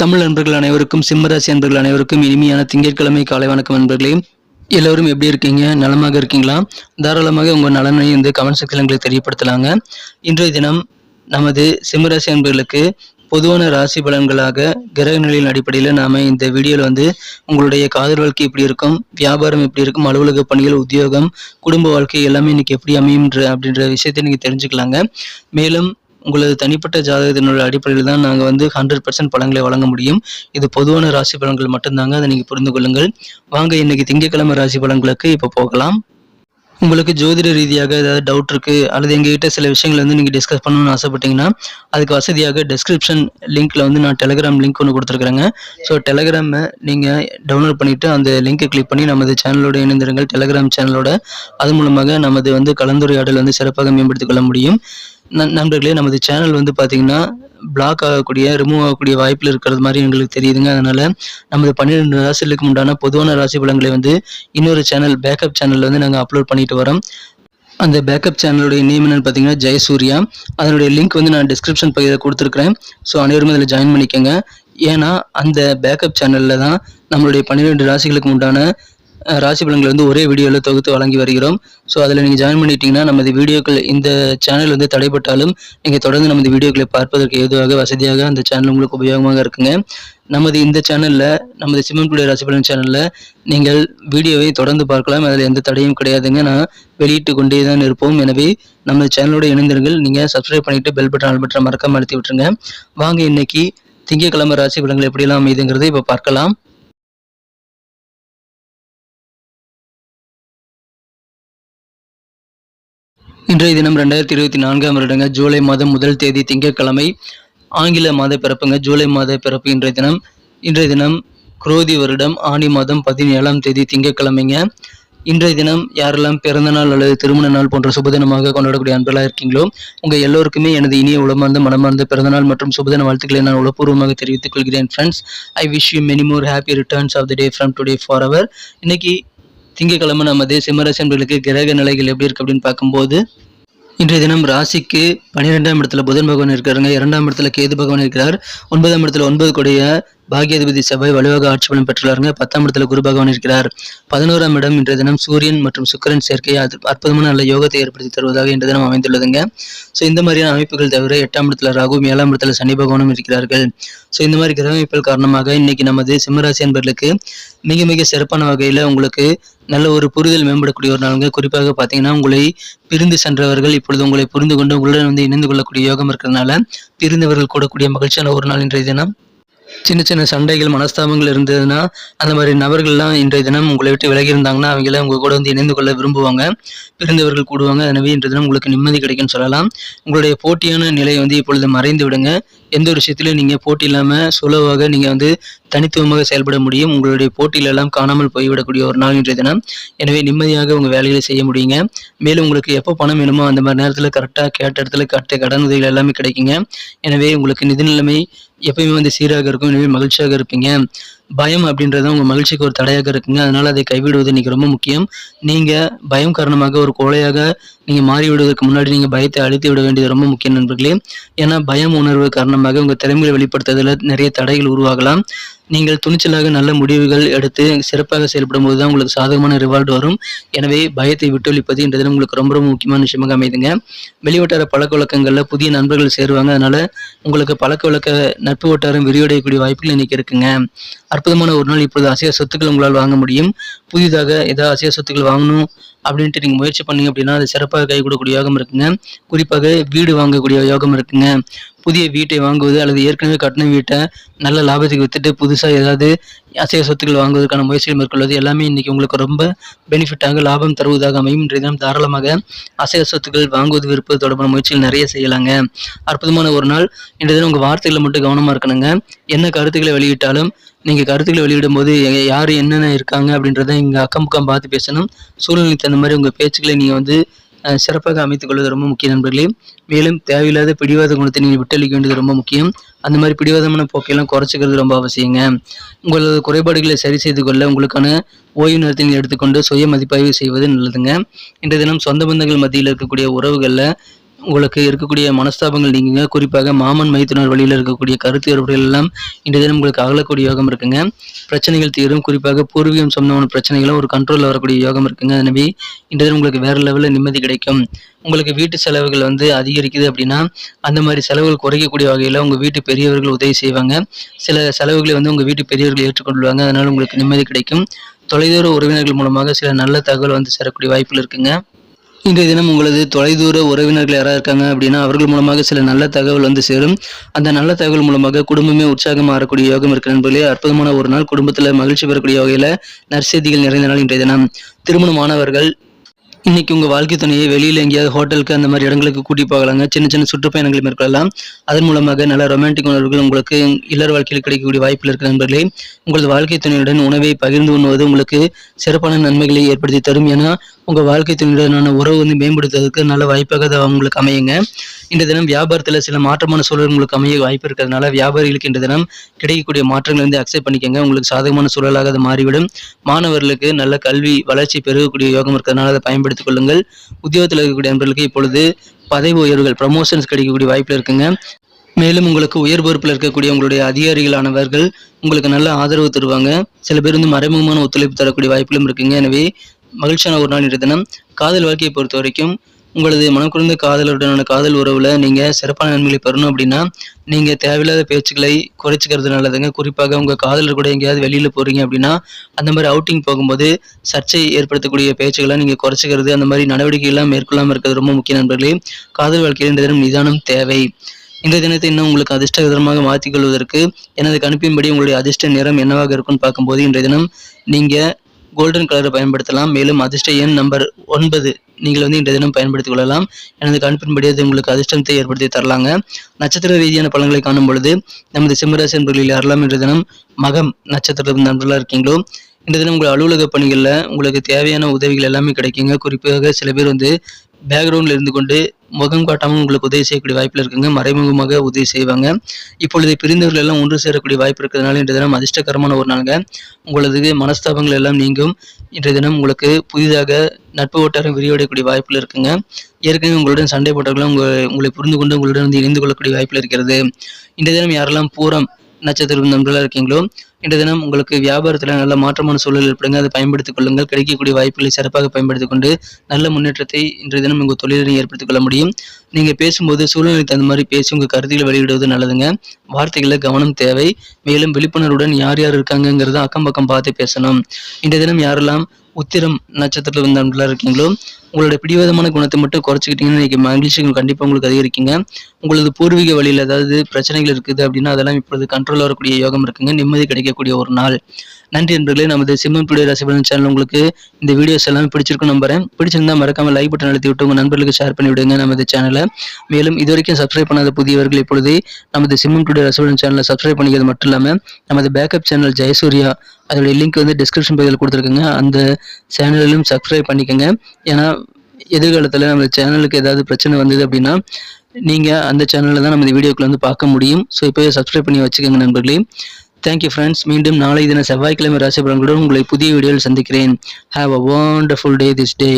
தமிழ் நண்பர்கள் அனைவருக்கும் சிம்மராசி நண்பர்கள் அனைவருக்கும் இனிமையான திங்கட்கிழமை காலை வணக்கம் நண்பர்களே எல்லோரும் எப்படி இருக்கீங்க? நலமாக இருக்கீங்களா? தாராளமாக உங்கள் நலனை வந்து கமெண்ட் செக்ஷன் எங்களுக்கு தெரியப்படுத்தலாங்க. இன்றைய தினம் நமது சிம்மராசி நண்பர்களுக்கு பொதுவான ராசி பலன்களாக கிரக நிலையின் அடிப்படையில் நாம் இந்த வீடியோவில் வந்து உங்களுடைய காதல் வாழ்க்கை எப்படி இருக்கும் வியாபாரம் எப்படி இருக்கும் அலுவலக பணிகள் உத்தியோகம் குடும்ப வாழ்க்கை எல்லாமே இன்னைக்கு எப்படி அமையும்ன்ற அப்படின்ற விஷயத்தை நீங்கள் தெரிஞ்சுக்கலாங்க. மேலும் உங்களது தனிப்பட்ட ஜாதகத்தினோட அடிப்படையில் தான் நாங்கள் வந்து ஹண்ட்ரட் பர்சன்ட் பலன்களை வழங்க முடியும். இது பொதுவான ராசி பலன்கள் மட்டும்தாங்க. அதை நீங்கள் புரிந்து கொள்ளுங்கள். வாங்க இன்னைக்கு திங்கக்கிழமை ராசி பலன்களுக்கு இப்போ போகலாம். உங்களுக்கு ஜோதிட ரீதியாக ஏதாவது டவுட் இருக்குது அல்லது எங்ககிட்ட சில விஷயங்களை வந்து நீங்கள் டிஸ்கஸ் பண்ணணும்னு ஆசைப்பட்டீங்கன்னா அதுக்கு வசதியாக டெஸ்கிரிப்ஷன் லிங்க்கில் வந்து நான் டெலிகிராம் லிங்க் ஒன்று கொடுத்துருக்குறேங்க. ஸோ டெலிகிராமை நீங்கள் டவுன்லோட் பண்ணிவிட்டு அந்த லிங்க்கை கிளிக் பண்ணி நமது சேனலோட இணைந்திருங்கள். டெலகிராம் சேனலோட அது மூலமாக நமது வந்து கலந்துரையாடல் வந்து சிறப்பாக மேம்படுத்திக் கொள்ள முடியும். நண்பர்களே நமது சேனல் வந்து பார்த்தீங்கன்னா பிளாக் ஆகக்கூடிய ரிமூவ் ஆகக்கூடிய வாய்ப்பில் இருக்கிறது மாதிரி எங்களுக்கு தெரியுதுங்க. அதனால நமது பன்னிரெண்டு ராசிகளுக்கு உண்டான பொதுவான ராசி பலன்களை வந்து இன்னொரு சேனல் பேக்கப் சேனலில் வந்து நாங்கள் அப்லோட் பண்ணிட்டு வரோம். அந்த பேக்கப் சேனலுடைய நேம் என்னன்னு பார்த்தீங்கன்னா ஜெயசூர்யா. அதனுடைய லிங்க் வந்து நான் டிஸ்கிரிப்ஷன் பகுதியில் கொடுத்துருக்குறேன். ஸோ அனைவரும் அதில் ஜாயின் பண்ணிக்கோங்க. ஏன்னா அந்த பேக்கப் சேனலில் தான் நம்மளுடைய பன்னிரெண்டு ராசிகளுக்கு உண்டான ராசி பலன்களை வந்து ஒரே வீடியோவில் தொகுத்து வழங்கி வருகிறோம். ஸோ அதில் நீங்கள் ஜாயின் பண்ணிட்டீங்கன்னா நமது வீடியோக்கள் இந்த சேனல் வந்து தடைப்பட்டாலும் நீங்கள் தொடர்ந்து நமது வீடியோக்களை பார்ப்பதற்கு ஏதுவாக வசதியாக அந்த சேனல் உங்களுக்கு உபயோகமாக இருக்குங்க. நமது இந்த சேனலில் நமது சிம்மன்புடைய ராசி பலன் சேனலில் நீங்கள் வீடியோவை தொடர்ந்து பார்க்கலாம். அதில் எந்த தடையும் கிடையாதுங்க. நான் வெளியிட்டு கொண்டே தான் இருப்போம். எனவே நம்ம சேனலோட இணைந்திருங்கள். நீங்கள் சப்ஸ்கிரைப் பண்ணிவிட்டு பெல் பட்டன் ஆல் பட்டன் மறக்காம அழுத்தி விட்டுருங்க. வாங்க இன்னைக்கு திங்கட்கிழமை ராசி பலன்கள் எப்படியெல்லாம் அமைதுங்கிறதை இப்போ பார்க்கலாம். இன்றைய தினம் ரெண்டாயிரத்தி இருபத்தி நான்காம் வருடங்க ஜூலை மாதம் முதல் தேதி திங்கட்கிழமை ஆங்கில மாத பிறப்புங்க. ஜூலை மாத பிறப்பு இன்றைய தினம். இன்றைய தினம் குரோதி வருடம். ஆணி மாதம் பதினேழாம் தேதி திங்கட்கிழமைங்க. இன்றைய தினம் யாரெல்லாம் பிறந்த நாள் அல்லது திருமண நாள் போன்ற சுபதினமாக கொண்டாடக்கூடிய அன்பர்களாக இருக்கீங்களோ உங்கள் எல்லோருக்குமே எனது இனிய உளமார்ந்த மனமார்ந்த பிறந்தநாள் மற்றும் சுபதின வாழ்த்துக்களை நான் உளப்பூர்வமாக தெரிவித்துக் கொள்கிறேன். Friends I wish you many more happy returns of the day from today for our இன்னைக்கு திங்கக்கிழமை நமது சிம்மராசி என்பர்களுக்கு கிரக நிலைகள் எப்படி இருக்கு அப்படின்னு பார்க்கும்போது இன்றைய தினம் ராசிக்கு பன்னிரெண்டாம் இடத்துல புதன் பகவான் இருக்காருங்க இரண்டாம் இடத்துல கேது பகவான் இருக்கிறார். ஒன்பதாம் இடத்துல ஒன்பது கொடைய பாகியாதிபதி செவ்வாய் வலுவாக ஆட்சி பலம் பெற்றுள்ளாருங்க. பத்தாம் இடத்துல குரு பகவான் இருக்கிறார். பதினோராம் இடம் இன்றைய தினம் சூரியன் மற்றும் சுக்கரன் சேர்க்கை அற்புதமான நல்ல யோகத்தை ஏற்படுத்தி தருவதாக இன்றைய தினம் அமைந்துள்ளதுங்க. ஸோ இந்த மாதிரியான அமைப்புகள் தவிர எட்டாம் இடத்துல ராகுவும் ஏழாம் இடத்துல சனி பகவானும் இருக்கிறார்கள். ஸோ இந்த மாதிரி கிரக அமைப்புகள் காரணமாக இன்னைக்கு நமது சிம்மராசி என்பர்களுக்கு மிக மிக சிறப்பான வகையில் உங்களுக்கு நல்ல ஒரு புரிதல் மேம்படக்கூடிய ஒரு நாளுங்க. குறிப்பாக பார்த்தீங்கன்னா உங்களை பிரிந்து சென்றவர்கள் இப்பொழுது உங்களை புரிந்து கொண்டு உங்களுடன் வந்து இணைந்து கொள்ளக்கூடிய யோகம் இருக்கிறதுனால பிரிந்தவர்கள் கூடக்கூடிய மகிழ்ச்சியான ஒரு நாள் இன்றைய தினம். சின்ன சின்ன சண்டைகள் மனஸ்தாபங்கள் இருந்ததுன்னா அந்த மாதிரி நபர்கள்லாம் இன்றைய தினம் உங்களை விட்டு விலகி இருந்தாங்கன்னா அவங்கள உங்க கூட வந்து இணைந்து கொள்ள விரும்புவாங்க. பிரிந்தவர்கள் கூடுவாங்க. எனவே இன்றைய தினம் உங்களுக்கு நிம்மதி கிடைக்கும்னு சொல்லலாம். உங்களுடைய போட்டியான நிலை வந்து இப்பொழுது மறைந்து விடுங்க. எந்த ஒரு விஷயத்திலும் நீங்கள் போட்டி இல்லாமல் சுலவாக நீங்கள் வந்து தனித்துவமாக செயல்பட முடியும். உங்களுடைய போட்டியில எல்லாம் காணாமல் போய்விடக்கூடிய ஒரு நாள் இன்றைய தினம். எனவே நிம்மதியாக உங்கள் வேலைகளை செய்ய முடியுங்க. மேலும் உங்களுக்கு எப்போ பணம் வேணுமோ அந்த மாதிரி நேரத்தில் கரெக்டாக கேட்ட இடத்துல கட்ட கடன் உதவிகள் எல்லாமே கிடைக்குங்க. எனவே உங்களுக்கு நிதி நிலைமை எப்பயுமே வந்து சீராக இருக்கும் எனவே மகிழ்ச்சியாக இருப்பீங்க. பயம் அப்படின்றது உங்கள் மகிழ்ச்சிக்கு ஒரு தடையாக இருக்குங்க. அதனால் அதை கைவிடுவது இன்றைக்கி ரொம்ப முக்கியம். நீங்கள் பயம் காரணமாக ஒரு கோழையாக நீங்கள் மாறி விடுவதற்கு முன்னாடி நீங்கள் பயத்தை அழித்து விட வேண்டியது ரொம்ப முக்கியம் நண்பர்களே. ஏன்னா பயம் உணர்வு காரணமாக உங்கள் திறமைகளை வெளிப்படுத்துறதுல நிறைய தடைகள் உருவாகலாம். நீங்கள் துணிச்சலாக நல்ல முடிவுகள் எடுத்து சிறப்பாக செயல்படும் போது தான் உங்களுக்கு சாதகமான ரிவார்டு வரும். எனவே பயத்தை விட்டொழிப்பது என்றதில் உங்களுக்கு ரொம்ப ரொம்ப முக்கியமான விஷயமாக அமைதுங்க. வெளிவட்டார பழக்க வழக்கங்களில் புதிய நண்பர்கள் சேருவாங்க. அதனால் உங்களுக்கு பழக்க வழக்க நட்பு வட்டாரம் விரிவடையக்கூடிய வாய்ப்புகள் இன்னைக்கு இருக்குங்க. அற்புதமான ஒரு நாள் இப்பொழுது அசைய சொத்துக்கள் உங்களால் வாங்க முடியும். புதிதாக ஏதாவது அசைய சொத்துக்கள் வாங்கணும் அப்படின்ட்டு நீங்கள் முயற்சி பண்ணீங்க அப்படின்னா அது சிறப்பாக கை கொடுக்கக்கூடிய யோகம் இருக்குங்க. குறிப்பாக வீடு வாங்கக்கூடிய யோகம் இருக்குங்க. புதிய வீட்டை வாங்குவது அல்லது ஏற்கனவே கட்டின வீட்டை நல்ல லாபத்துக்கு வித்துட்டு புதுசாக ஏதாவது அசைய சொத்துக்கள் வாங்குவதற்கான முயற்சிகள் மேற்கொள்வது எல்லாமே இன்றைக்கி உங்களுக்கு ரொம்ப பெனிஃபிட்டாக லாபம் தருவதாக அமையும். இன்றைய தினம் தாராளமாக அசைய சொத்துக்கள் வாங்குவது விற்பது தொடர்பான முயற்சிகள் நிறைய செய்யலாங்க. அற்புதமான ஒரு நாள். இன்றைய தினம் உங்கள் வார்த்தைகளை மட்டும் கவனமாக இருக்கணுங்க. என்ன கருத்துக்களை வெளியிட்டாலும் நீங்கள் கருத்துக்களை வெளியிடும் போது யார் என்னென்ன இருக்காங்க அப்படின்றத இங்கே அக்கம் பக்கம் பார்த்து பேசணும். சூழ்நிலைக்கு தகுந்த மாதிரி உங்கள் பேச்சுக்களை நீங்கள் வந்து சிறப்பாக அமைத்துக் கொள்வது ரொம்ப முக்கியம் நண்பர்களே. மேலும் தேவையில்லாத பிடிவாத குணத்தை நீங்கள் விட்டளிக்க வேண்டியது ரொம்ப முக்கியம். அந்த மாதிரி பிடிவாதமான போக்கையெல்லாம் குறைச்சிக்கிறது ரொம்ப அவசியங்க. உங்களது குறைபாடுகளை சரி செய்து கொள்ள உங்களுக்கான ஓய்வு நேரத்தை நீங்கள் எடுத்துக்கொண்டு சுய மதிப்பாய்வு செய்வது நல்லதுங்க. இன்றைய தினம் சொந்த பந்தங்கள் மத்தியில் இருக்கக்கூடிய உறவுகளில் உங்களுக்கு இருக்கக்கூடிய மனஸ்தாபங்கள் நீங்குங்க. குறிப்பாக மாமன் மைத்துனர் வழியில் இருக்கக்கூடிய கருத்து வேறுபாடுகள் எல்லாம் இன்றைய தினம் உங்களுக்கு அகலக்கூடிய யோகம் இருக்குங்க. பிரச்சனைகள் தீரும். குறிப்பாக பூர்வீகம் சொன்னவன பிரச்சனைகளும் ஒரு கண்ட்ரோலில் வரக்கூடிய யோகம் இருக்குங்க. எனவே இன்றைய தினம் உங்களுக்கு வேற லெவலில் நிம்மதி கிடைக்கும். உங்களுக்கு வீட்டு செலவுகள் வந்து அதிகரிக்குது அப்படின்னா அந்த மாதிரி செலவுகள் குறைக்கக்கூடிய வகையில் உங்கள் வீட்டு பெரியவர்கள் உதவி செய்வாங்க. சில செலவுகளை வந்து உங்கள் வீட்டு பெரியவர்கள் ஏற்றுக்கொள்வாங்க. அதனால் உங்களுக்கு நிம்மதி கிடைக்கும். தொலைதூர உறவினர்கள் மூலமாக சில நல்ல தகவல் வந்து சேரக்கூடிய வாய்ப்புகள் இருக்குங்க. இன்றைய தினம் உங்களது தொலைதூர உறவினர்கள் யாராவது இருக்காங்க அப்படின்னா அவர்கள் மூலமாக சில நல்ல தகவல் வந்து சேரும். அந்த நல்ல தகவல் மூலமாக குடும்பமே உற்சாகம் மாறக்கூடிய யோகம் இருக்கிற நண்பர்களே. அற்புதமான ஒரு நாள் குடும்பத்தில் மகிழ்ச்சி பெறக்கூடிய வகையில் நற்செய்திகள் நிறைந்த நாள் இன்றைய தினம். திருமணமானவர்கள் இன்னைக்கு உங்கள் வாழ்க்கை துணையை வெளியில் எங்கேயாவது ஹோட்டலுக்கு அந்த மாதிரி இடங்களுக்கு கூட்டி போகலாங்க. சின்ன சின்ன சுற்றுப்பயணங்கள் மேற்கொள்ளலாம். அதன் மூலமாக நல்ல ரொமான்டிக் உணர்வுகள் உங்களுக்கு இல்லற வாழ்க்கையில் கிடைக்கக்கூடிய வாய்ப்பில் இருக்கிற நண்பர்களே. உங்களது வாழ்க்கை துணையுடன் உணவை பகிர்ந்து உண்ணுவது உங்களுக்கு சிறப்பான நன்மைகளை ஏற்படுத்தி தரும். என உங்கள் வாழ்க்கை துணையுடனான உறவு வந்து மேம்படுத்துவதற்கு நல்ல வாய்ப்பாக அது உங்களுக்கு அமையுங்க. இந்த தினம் வியாபாரத்தில் சில மாற்றமான சூழல் உங்களுக்கு அமைய வாய்ப்பு இருக்கிறதுனால வியாபாரிகளுக்கு இந்த தினம் கிடைக்கக்கூடிய மாற்றங்களை வந்து அக்செப்ட் பண்ணிக்கோங்க. உங்களுக்கு சாதகமான சூழலாக அது மாறிவிடும். மாணவர்களுக்கு நல்ல கல்வி வளர்ச்சி பெருகக்கூடிய யோகம் இருக்கிறதுனால அதை பயன்படுத்திக் கொள்ளுங்கள். உத்தியோகத்தில் இருக்கக்கூடிய நண்பர்களுக்கு இப்பொழுது பதவி உயர்வுகள் ப்ரமோஷன்ஸ் கிடைக்கக்கூடிய வாய்ப்பில் இருக்குங்க. மேலும் உங்களுக்கு உயர் பொறுப்பில் இருக்கக்கூடிய உங்களுடைய அதிகாரிகளானவர்கள் உங்களுக்கு நல்ல ஆதரவு தருவாங்க. சில பேர் வந்து மறைமுகமான ஒத்துழைப்பு தரக்கூடிய வாய்ப்புகளும் இருக்குங்க. எனவே மகிழ்ச்சியான ஒரு நாள் இன்றைய தினம். காதல் வாழ்க்கையை பொறுத்த வரைக்கும் உங்களது மனம் குறைந்த காதலருடனான காதல் உறவில் நீங்கள் சிறப்பான நன்மைகளை பெறணும் அப்படின்னா நீங்கள் தேவையில்லாத பேச்சுக்களை குறைச்சிக்கிறது நல்லதுங்க. குறிப்பாக உங்கள் காதலர் கூட எங்கேயாவது வெளியில் போகிறீங்க அப்படின்னா அந்த மாதிரி அவுட்டிங் போகும்போது சர்ச்சை ஏற்படுத்தக்கூடிய பேச்சுகளை நீங்கள் குறைச்சிக்கிறது அந்த மாதிரி நடவடிக்கைகள்லாம் மேற்கொள்ளாமல் இருக்கிறது ரொம்ப முக்கிய நண்பர்களே. காதல் வாழ்க்கையில் இந்த தினம் நிதானம் தேவை. இந்த தினத்தை இன்னும் உங்களுக்கு அதிர்ஷ்டகரமாக மாற்றிக் கொள்வதற்கு எனது கணிப்பின்படி உங்களுடைய அதிர்ஷ்ட நிறம் என்னவாக இருக்கும்னு பார்க்கும்போது இன்றைய தினம் நீங்கள் கோல்டன் கலரை பயன்படுத்தலாம். மேலும் அதிர்ஷ்ட எண் நம்பர் ஒன்பது நீங்கள் வந்து இன்றைய தினம் பயன்படுத்திக் கொள்ளலாம். எனது கணிப்பின்படி அது உங்களுக்கு அதிர்ஷ்டத்தை ஏற்படுத்தி தரலாங்க. நட்சத்திர ரீதியான பலன்களை காணும் பொழுது நமது சிம்மராசி என்பர்களில் யாரெல்லாம் இன்றைய தினம் மகம் நட்சத்திர நண்பர்களாக இருக்கீங்களோ இந்த தினம் உங்கள் அலுவலக பணிகளில் உங்களுக்கு தேவையான உதவிகள் எல்லாமே கிடைக்குங்க. குறிப்பாக சில பேர் வந்து பேக்ரவுண்டில் இருந்து கொண்டு முகம் காட்டாமல் உங்களுக்கு உதவி செய்யக்கூடிய வாய்ப்பில் இருக்குங்க. மறைமுகமாக உதவி செய்வாங்க. இப்பொழுது பிரிந்தவர்கள் எல்லாம் ஒன்று சேரக்கூடிய வாய்ப்பு இருக்கிறதுனால இன்றைய தினம் அதிர்ஷ்டகரமான ஒரு நாளுங்க. உங்களது மனஸ்தாபங்கள் எல்லாம் நீங்கும். இன்றைய தினம் உங்களுக்கு புதிதாக நட்பு வட்டாரம் விரிவடையக்கூடிய வாய்ப்பில் இருக்குங்க. ஏற்கனவே உங்களுடன் சண்டை போட்டவர்களும் உங்களை உங்களை புரிந்து கொண்டு உங்களுடன் வந்து இணைந்து கொள்ளக்கூடிய வாய்ப்பில் இருக்கிறது. இன்றைய தினம் யாரெல்லாம் பூரம் நட்சத்திரம் நண்பர்களாக இருக்கீங்களோ இன்றைய தினம் உங்களுக்கு வியாபாரத்தில் நல்ல மாற்றமான சூழல் ஏற்படுங்க. அதை பயன்படுத்திக் கொள்ளுங்கள். கிடைக்கக்கூடிய வாய்ப்புகளை சிறப்பாக பயன்படுத்திக் கொண்டு நல்ல முன்னேற்றத்தை இன்றைய தினம் உங்கள் தொழிலையும் ஏற்படுத்திக் கொள்ள முடியும். நீங்கள் பேசும்போது சூழ்நிலைக்கு தகுந்த மாதிரி பேசி உங்கள் கருத்துக்களை வெளியிடுவது நல்லதுங்க. வார்த்தைகளில் கவனம் தேவை. மேலும் விழிப்புணர்வுடன் யார் யார் இருக்காங்கங்கிறத அக்கம் பக்கம் பார்த்து பேசணும். இன்றைய தினம் யாரெல்லாம் உத்திரம் நட்சத்திரத்தில் வந்து இருக்கீங்களோ உங்களுடைய பிடிவாதமான குணத்தை மட்டும் குறைச்சிக்கிட்டீங்கன்னா இன்றைக்கி மகிழ்ச்சிகள் கண்டிப்பாக உங்களுக்கு அதிகரிக்குங்க. உங்களது பூர்வீக வழியில் ஏதாவது பிரச்சனைகள் இருக்குது அப்படின்னா அதெல்லாம் இப்பொழுது கண்ட்ரோல் வரக்கூடிய யோகம் இருக்குங்க. நிம்மதி கிடைக்கும் கிடைக்கக்கூடிய ஒரு நாள். நன்றி நண்பர்களே நமது சிம்மன் டுடே ரசிபலன் சேனல் உங்களுக்கு இந்த வீடியோஸ் எல்லாமே பிடிச்சிருக்கும் நம்புறேன். பிடிச்சிருந்தா மறக்காம லைக் பட்டன் அழுத்தி விட்டு உங்க நண்பர்களுக்கு ஷேர் பண்ணி விடுங்க நமது சேனலை மேலும் இது வரைக்கும் சப்ஸ்கிரைப் பண்ணாத புதியவர்கள் இப்பொழுது நமது சிம்மன் டுடே ரசிபலன் சேனலை சப்ஸ்கிரைப் பண்ணிக்கிறது மட்டும் இல்லாமல் நமது பேக்கப் சேனல் ஜெயசூர்யா அதோடைய லிங்க் வந்து டிஸ்கிரிப்ஷன் பகுதியில் கொடுத்துருக்குங்க. அந்த சேனலிலும் சப்ஸ்கிரைப் பண்ணிக்கோங்க. ஏன்னா எதிர்காலத்தில் நம்ம சேனலுக்கு ஏதாவது பிரச்சனை வந்தது அப்படின்னா நீங்கள் அந்த சேனலில் தான் நம்ம இந்த வீடியோக்குள்ள வந்து பார்க்க முடியும். ஸோ இப்போயே சப்ஸ்கிரைப் பண்ணி வச்சுக்கோங்க நண்பர்களே. தேங்க்யூ ஃப்ரெண்ட்ஸ் மீண்டும் நாளை தின செவ்வாய்க்கிழமை ராசி பலன்களுடன் உங்களை புதிய வீடியோவில் சந்திக்கிறேன். Have a wonderful day this day